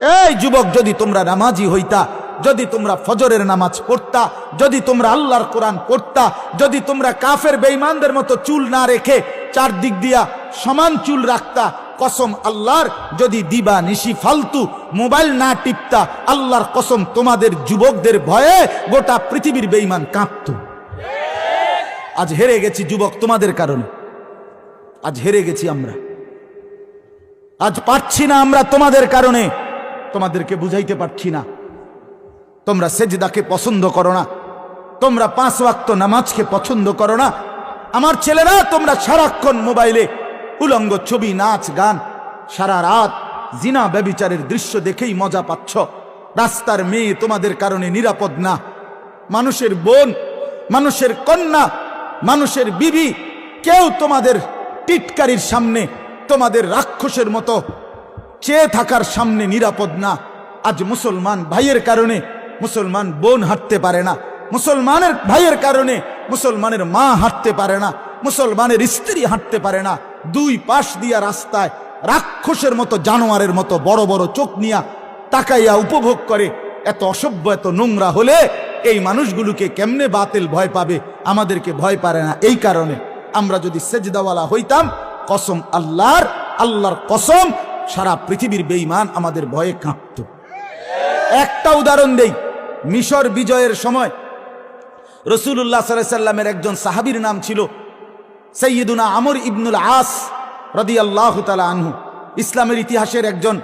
এই যুবক, যদি তোমরা নামাজি হইতা, যদি তোমরা ফজরের নামাজ পড়তা, যদি তোমরা আল্লাহর কোরআন পড়তা, যদি তোমরা কাফের বেঈমানদের মতো চুল না রেখে চারদিক দিয়া সমান চুল রাখতা, কসম আল্লাহর, যদি দিবা নিশি ফালতু, মোবাইল না টিপতা, আল্লাহর কসম তোমাদের যুবকদের ভয়ে গোটা পৃথিবীর বেঈমান কাঁপত। আজ হেরে গেছি যুবক তোমাদের কারণে। আজ হেরে গেছি আমরা। আজ পারছি না আমরা তোমাদের কারণে। তোমাদেরকে বুঝাইতে পারছি না। তোমরা সেজদাকে পছন্দ করো না। তোমরা পাঁচ ওয়াক্ত নামাজকে পছন্দ করো না। আমার ছেলেরা, তোমরা সারাক্ষণ মোবাইলে উলঙ্গ ছবি, নাচ, গান, সারা রাত জিনা ব্যবিচারের দৃশ্য দেখেই মজা পাচ্ছ। রাস্তার মেয়ে তোমাদের কারণে নিরাপদ না। মানুষের বোন, মানুষের কন্যা, মানুষের বিবি, কেউ তোমাদের টিটকারির সামনে তোমাদের রাক্ষসের মতো চেয়ে থাকার সামনে নিরাপদ না। আজ মুসলমান ভাইয়ের কারণে মুসলমান বোন হাঁটতে পারে না। মুসলমানের ভাইয়ের কারণে মুসলমানের মা হাঁটতে পারে না। মুসলমানের স্ত্রী হাঁটতে পারে না। দুই পাশ দিয়া রাস্তায় রাক্ষসের মতো, জানোয়ারের মতো বড় বড় চোখ নিয়া তাকাইয়া উপভোগ করে। এত অসভ্য, এত নোংরা হলে এই মানুষগুলোকে কেমনে বাতিল ভয় পাবে? আমাদেরকে ভয় পারে না। এই কারণে আমরা যদি সেজদাওয়ালা হইতাম, কসম আল্লাহর আল্লাহর কসম সারা পৃথিবীর বেঈমান আমাদের ভয়ে কাঁপত। একটা উদাহরণ দেই, মিশর বিজয়ের সময় রসুল্লাহ সাল্লামের একজন সাহাবীর নাম ছিল সৈয়দুনা আমর ইবনুল আস রদি আল্লাহ তালা আনহু। ইসলামের ইতিহাসের একজন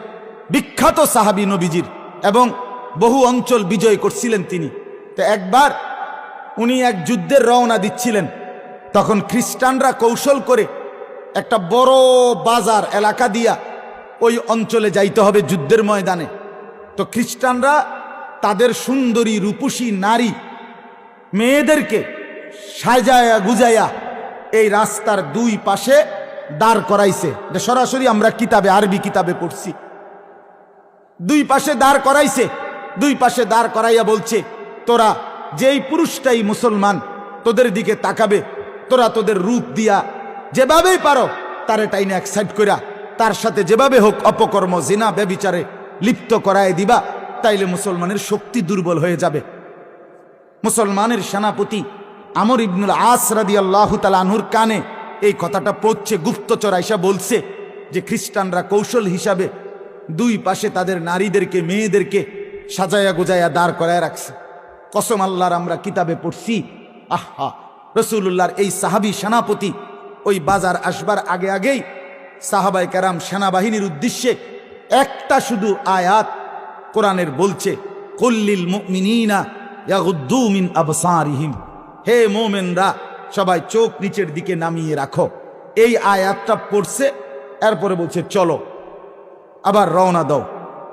বিখ্যাত সাহাবী নবীজির এবং বহু অঞ্চল বিজয় করছিলেন তিনি। তো একবার উনি এক যুদ্ধের রওনা দিচ্ছিলেন। তখন খ্রিস্টানরা কৌশল করে একটা বড় বাজার এলাকা দিয়া ওই অঞ্চলে যাইতে হবে যুদ্ধের ময়দানে। তো খ্রিস্টানরা তাদের সুন্দরী রূপসী নারী মেয়েদেরকে সাজায়া গুজায়া এই রাস্তার দুই পাশে দাঁড় করাইছে। সরাসরি আমরা কিতাবে, আরবি কিতাবে পড়ছি। দুই পাশে দাঁড় করাইছে, দুই পাশে দাঁড় করাইয়া বলছে, তোরা যেই পুরুষটাই মুসলমান, তোদের দিকে তাকাবে, তোরা তোদের রূপ দিয়া যেভাবেই পারো, তারে টাইনে এক সাইড কইরা তার সাথে যেভাবে হোক অপকর্ম, জিনা, ব্যবিচারে লিপ্ত করায় দিবা, তাইলে মুসলমানের শক্তি দুর্বল হয়ে যাবে। মুসলমানের সেনাপতি আমর ইবনুল আস রাদি আল্লাহ তালাহুর কানে এই কথাটা পড়ছে, গুপ্তচর আইসা বলছে যে খ্রিস্টানরা কৌশল হিসাবে দুই পাশে তাদের নারীদেরকে, মেয়েদেরকে সাজায়া গোজায়া দাঁড় করায় রাখছে। কসম আল্লাহর আমরা কিতাবে পড়ছি, আহা রসুল্লাহর এই সাহাবি সেনাপতি ওই বাজার আসবার আগে আগেই সাহাবাই কারাম সেনাবাহিনীর উদ্দেশ্যে একটা শুধু আয়াত কোরআনের বলছে কল্লিল আবসারিহিম। হে মোমেনরা, সবাই চোখ নিচের দিকে নামিয়ে রাখো। এই আয়াতটা পড়ছে, এরপরে বলছে, চলো, আবার রওনা দাও।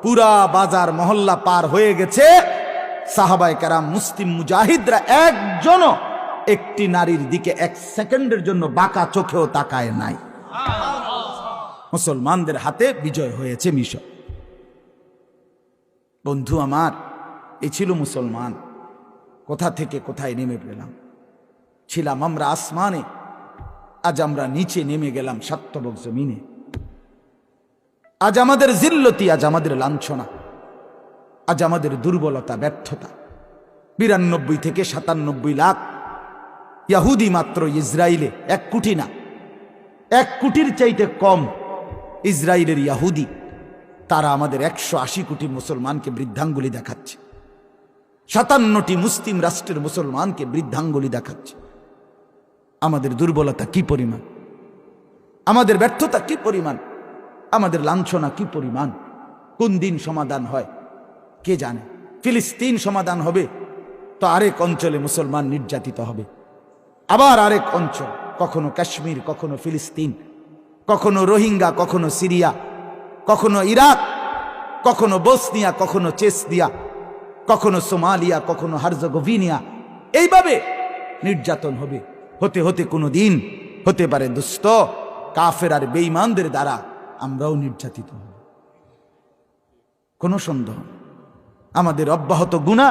পুরা বাজার মহল্লা পার হয়ে গেছে। সাহাবাই কারাম, মুসলিম মুজাহিদরা একজনও একটি নারীর দিকে এক সেকেন্ডের জন্য বাঁকা চোখেও তাকায় নাই। মুসলমানদের হাতে বিজয় হয়েছে মিশর। বন্ধু আমার, এ ছিল মুসলমান। কোথা থেকে কোথায় নেমে পেলাম? ছিলাম আমরা আসমানে, আজ আমরা নিচে নেমে গেলাম সাত্তবক জমিনে। আজ আমাদের জিল্লতি, আজ আমাদের লাঞ্ছনা, আজ আমাদের দুর্বলতা, ব্যর্থতা। বিরানব্বই থেকে সাতানব্বই লাখ ইয়াহুদি মাত্র ইসরায়েলে এক কোটি না, এক কোটির চাইতে কম ইসরায়েলের ইয়াহুদি, তারা আমাদের একশো আশি কোটি মুসলমানকে বৃদ্ধাঙ্গুলি দেখাচ্ছে। সাতান্নটি মুসলিম রাষ্ট্রের মুসলমানকে বৃদ্ধাঙ্গুলি দেখাচ্ছে। আমাদের দুর্বলতা কি পরিমাণ? আমাদের ব্যর্থতা কি পরিমাণ? আমাদের লাঞ্ছনা কি পরিমাণ? কোন দিন সমাধান হয়? কে জানে? ফিলিস্তিন সমাধান হবে, তো আরেক অঞ্চলে মুসলমান নির্যাতিত হবে। আবার আরেক অঞ্চল, কখনো কাশ্মীর, কখনো ফিলিস্তিন। কখনো রোহিঙ্গা, কখনো সিরিয়া, কখনো ইরাক, কখনো বসনিয়া, কখনো চেসনিয়া কখনো সোমালিয়া, কখনো হার্জগোভিনিয়া। এইভাবে নির্যাতন হবে। হতে হতে কোনো দিন হতে পারে দুস্থ, কাফের আর বেঈমানদের দ্বারা আমরাও নির্যাতিত হব। কোনো সন্দেহ আমাদের অব্যাহত গুণা,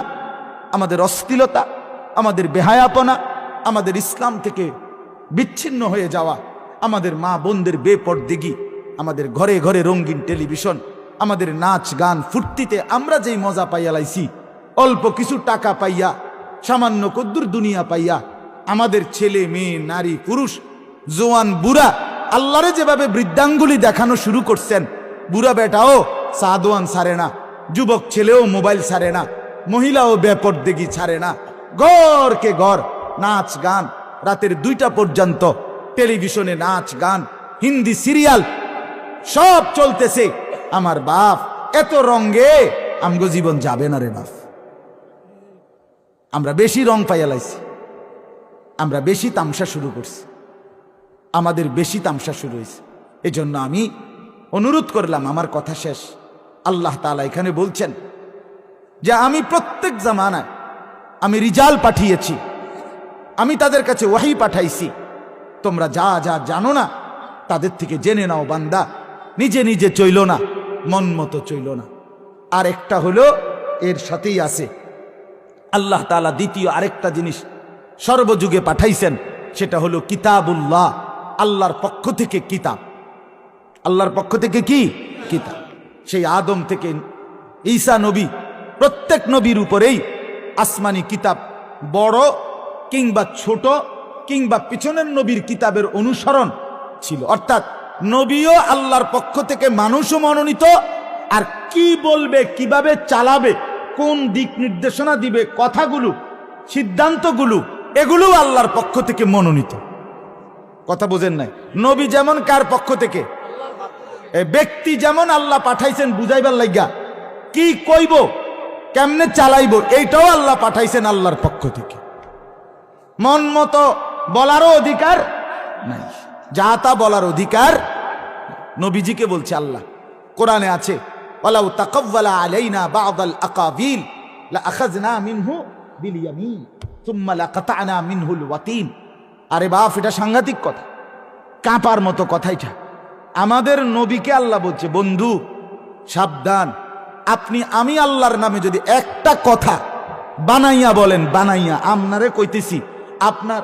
আমাদের অস্থিলতা আমাদের বেহায়াপনা, আমাদের ইসলাম থেকে বিচ্ছিন্ন হয়ে যাওয়া আমাদের মা বোনদের বেপরদিগি, আমাদের ঘরে ঘরে রঙিন টেলিভিশন, আমাদের নাচ গান ফুর্তিতে আমরা যেই মজা পাইয়া লাইছি, অল্প কিছু টাকা পাইয়া, সামান্য কদ্দুর দুনিয়া পাইয়া, আমাদের ছেলে, মেয়ে, নারী, পুরুষ, জোয়ান, বুড়া, আল্লাহরে যেভাবে বৃদ্ধাঙ্গুলি দেখানো শুরু করছেন, বুড়া বেটাও সাদোয়ান ছাড়ে না, যুবক ছেলেও মোবাইল ছাড়ে না, মহিলাও ব্যাপর দেখি ছাড়ে না, গড়কে গড়, নাচ গান, রাতের দুইটা পর্যন্ত টেলিভিশনে নাচ, গান, হিন্দি সিরিয়াল, সব চলতেছে। আমার বাপ এত রঙ্গে আমগো জীবন যাবে না রে বাপ। আমরা বেশি রং পাইয়া লাইছি। আমরা বেশি তামসা শুরু করছি। আমাদের বেশি তামসা শুরু হয়েছে এই জন্য আমি অনুরোধ করলাম, আমার কথা শেষ। আল্লাহ তালা এখানে বলছেন যে, আমি প্রত্যেক জামানায় আমি রিজাল পাঠিয়েছি। আমি তাদের কাছে ওয়াহি পাঠাইছি। তোমরা যা যা জানো না, তাদের থেকে জেনে নাও বান্দা। নিজে নিজে চইল না, মন মতো চইল না। আর একটা হলো, এর সাথেই আছে। আল্লাহ তালা দ্বিতীয় আরেকটা জিনিস সর্বযুগে পাঠাইছেন, সেটা হলো কিতাবুল্লাহ, আল্লাহর পক্ষ থেকে কিতাব। আল্লাহর পক্ষ থেকে কি? কিতাব। সেই আদম থেকে ঈসা নবী, প্রত্যেক নবীর উপরেই আসমানি কিতাব বড় কিংবা ছোট কিংবা পিছনের নবীর কিতাবের অনুসরণ ছিল। অর্থাৎ নবীও আল্লাহর পক্ষ থেকে মানুষও মনোনীত, আর কি বলবে, কীভাবে চালাবে, কোন দিক নির্দেশনা দিবে, কথাগুলো, সিদ্ধান্তগুলো এগুলো আল্লাহর পক্ষ থেকে মনোনীত। কথা বোঝেন নাই? নবী যেমন কার পক্ষ থেকে? ব্যক্তি যেমন আল্লাহ পাঠাইছেন বুঝাইবার লাগিয়া কি কইব, কেমনে চালাইব, এইটাও আল্লাহ পাঠাইছেন আল্লাহর পক্ষ থেকে। মন মতো বলারও অধিকার নাই। যা তা বলার অধিকার নবীজিকে বলছে আল্লাহ। কোরআনে আছে, ওয়ালাউ তাকাওয়ালা আলাইনা বা'দাল আকাবিল লা আখাযনা মিনহু বিল ইয়ামিন সুম্মা লাকাতানা মিনহুল ওয়াতিন। আরে বাপ, এটা সাংঘাতিক কথা। কাঁপার মতো কথা এটা। আমাদের নবীকে আল্লাহ বলছে, বন্ধু, সাবধান। আপনি, আমি আল্লাহর নামে যদি একটা কথা বানাইয়া বলেন, বানাইয়া, আপনারে কইতেছি, আপনার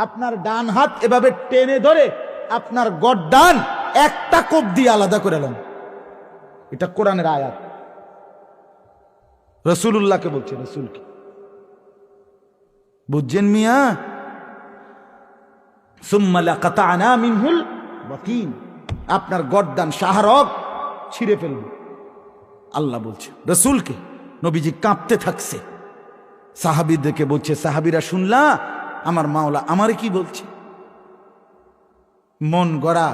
আপনার ডান হাত এভাবে টেনে ধরে আপনার গড্ডান একটা কোপ দিয়ে আলাদা করে এলাম এটা কোরআনের আয়াত। রসুল্লাহকে বলছে, রসুলকে। বুঝছেন মিয়া? সুম্মালা আপনার গর্দান শাহরগ ছিঁড়ে ফেলবে। আল্লাহ বলছে, রসুলকে। নবীজি কাঁপতে থাকছে। সাহাবিদেরকে বলছে, সাহাবিরা শুনলা? আমার মাওলা আমার কি বলছে? মন গড়া,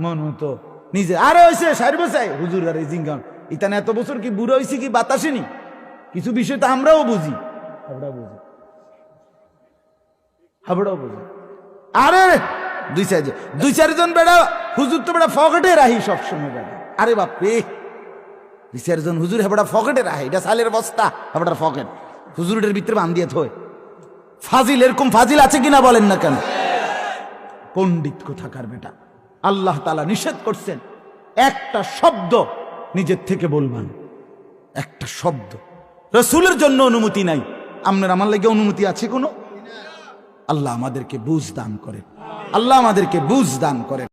মন হতো নিজে। আরে হয়েছে সারি বসাই হুজুর আরে জিঙ্গান। ইতানে এত বছর কি বুড়ো হয়েছে কি বাতাসেনি কিছু বিষয় তো আমরাও বুঝি। আমরাও বুঝি। হাবড়াও বুঝি। আরে দুই চার দুই চারজন বেড়া, হুজুর তো বেড়া ফকেটে রাহি সবসময় বেড়া। আরে বাপরে। দুই চারজন হুজুর হেবড়া ফকেটে রাহে, এটা সালের বস্তা, হেবড়ার ফকেট। হুজুরের ভিতরে বান্ধিয়ে থয়। ফাজিল, এরকম ফাজিল আছে কিনা বলেন না কেন? পণ্ডিত কোথাকার বেটা? আল্লাহ তালা নিষেধ করছেন, একটা শব্দ নিজের থেকে বলবেন। একটা শব্দ। রসুলের জন্য অনুমতি নাই। আপনার আমার লাগে অনুমতি আছে কোনো? আল্লাহ আমাদেরকে বুঝ দান করেন। আল্লাহ আমাদেরকে বুঝ দান করে